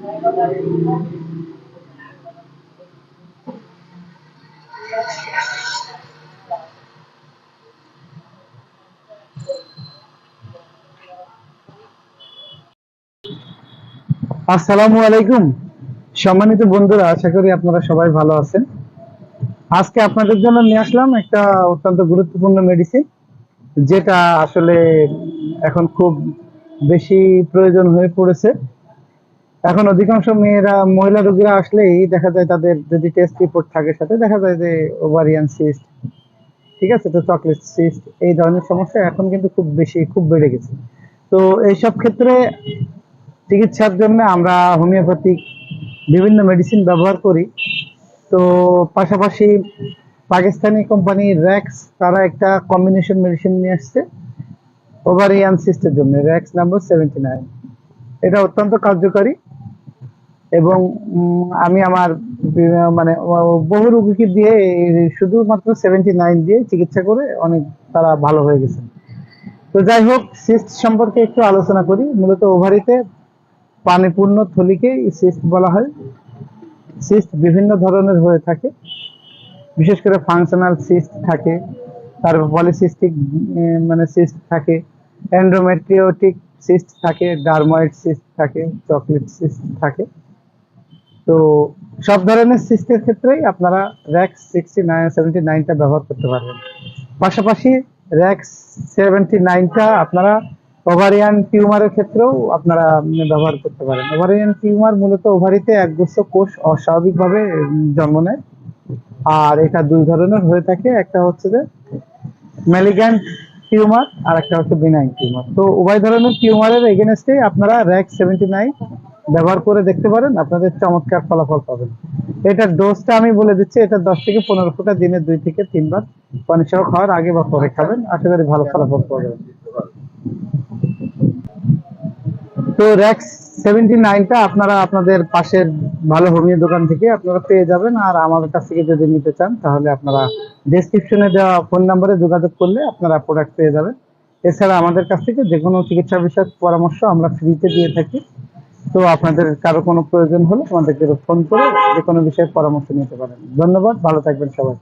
আসসালামু আলাইকুম। সম্মানিত বন্ধুরা, আশা করি আপনারা সবাই ভালো আছেন। আজকে আপনাদের জন্য নিয়ে আসলাম একটা অত্যন্ত গুরুত্বপূর্ণ মেডিসিন যেটা আসলে এখন খুব বেশি প্রয়োজন হয়ে পড়েছে। এখন অধিকাংশ মেয়েরা, মহিলা রোগীরা আসলেই দেখা যায় তাদের যদি টেস্ট রিপোর্ট থাকে সাথে, দেখা যায় যে ওভারিয়ান সিস্ট ঠিক আছে, তো চকলেট সিস্ট এই ধরনের সমস্যা এখন কিন্তু খুব বেশি, খুব বেড়ে গেছে। তো এইসব ক্ষেত্রে চিকিৎসার জন্য আমরা হোমিওপ্যাথিক বিভিন্ন মেডিসিন ব্যবহার করি। তো পাশাপাশি পাকিস্তানি কোম্পানি র্যাক্স তারা একটা কম্বিনেশন মেডিসিন নিয়ে আসছে ওভারিয়ান সিস্টের জন্য র্যাক্স নাম্বার সেভেন্টি নাইন এটা অত্যন্ত কার্যকারী। এবং আমি আমার মানে বহু রোগীকে দিয়ে শুধুমাত্র সেভেন্টি নাইন দিয়ে চিকিৎসা করে অনেক তারা ভালো হয়ে গেছে। তো যাই হোক সিস্ট সম্পর্কে একটু আলোচনা করি। মূলত ওভারিতে পানিপূর্ণ থলিকে সিস্ট বলা হয়। সিস্ট বিভিন্ন ধরনের হয়ে থাকে। বিশেষ করে ফাংশনাল সিস্ট থাকে, তারপর পলিসিস্টিক মানে সিস্ট থাকে অ্যান্ড্রোমেট্রিওটিক সিস্ট থাকে ডার্ময়েড সিস্ট থাকে চকলেট সিস্ট থাকে। তো সব ধরনের সিস্টের ক্ষেত্রেই আপনারা র্যাক সিক্সটি নাইন, সেভেন্টি নাইনটা ব্যবহার করতে পারবেন। পাশাপাশি র্যাক্স সেভেন্টি নাইনটা আপনারা ওভারিয়ান টিউমারের ক্ষেত্রেও আপনারা ব্যবহার করতে পারেন। ওভারিয়ান টিউমার মূলত ওভারিতে একগুচ্ছ কোষ অস্বাভাবিকভাবে জন্ম নেয়। আর এটা দুই ধরনের হয়ে থাকে। একটা হচ্ছে যে ম্যালিগ্যান্ট টিউমার আর একটা হচ্ছে বিনাইন টিউমার। তো উভয় ধরনের টিউমারের এগেনস্টে আপনারা র্যাক সেভেন্টি নাইন ব্যবহার করে দেখতে পারেন, আপনাদের চমৎকার ফলাফল পাবেন। এটার ডোজটা আমি বলে দিচ্ছি, এটা দশ থেকে পনেরো ফোঁটা, দিনে দুই থেকে তিনবার পানি সহ খাওয়ার, আগে বা পরে খাবেন। আশা করি ভালো ফলাফল পাবেন তো র্যাক্স সেভেন্টি নাইনটা আপনারা আপনাদের পাশের ভালো হোমিও দোকান থেকে আপনারা পেয়ে যাবেন। আর আমাদের কাছ থেকে যদি নিতে চান, তাহলে আপনারা ডেসক্রিপশনে দেওয়া ফোন নাম্বারে যোগাযোগ করলে আপনারা প্রোডাক্ট পেয়ে যাবেন। এছাড়া আমাদের কাছ থেকে যে কোনো চিকিৎসা বিষয়ক পরামর্শ আমরা ফ্রিতে দিয়ে থাকি। তো আপনাদের কারও কোনো প্রয়োজন হলে আমাদেরকে ফোন করে যে কোনো বিষয়ে পরামর্শ নিতে পারেন। ধন্যবাদ, ভালো থাকবেন সবাই।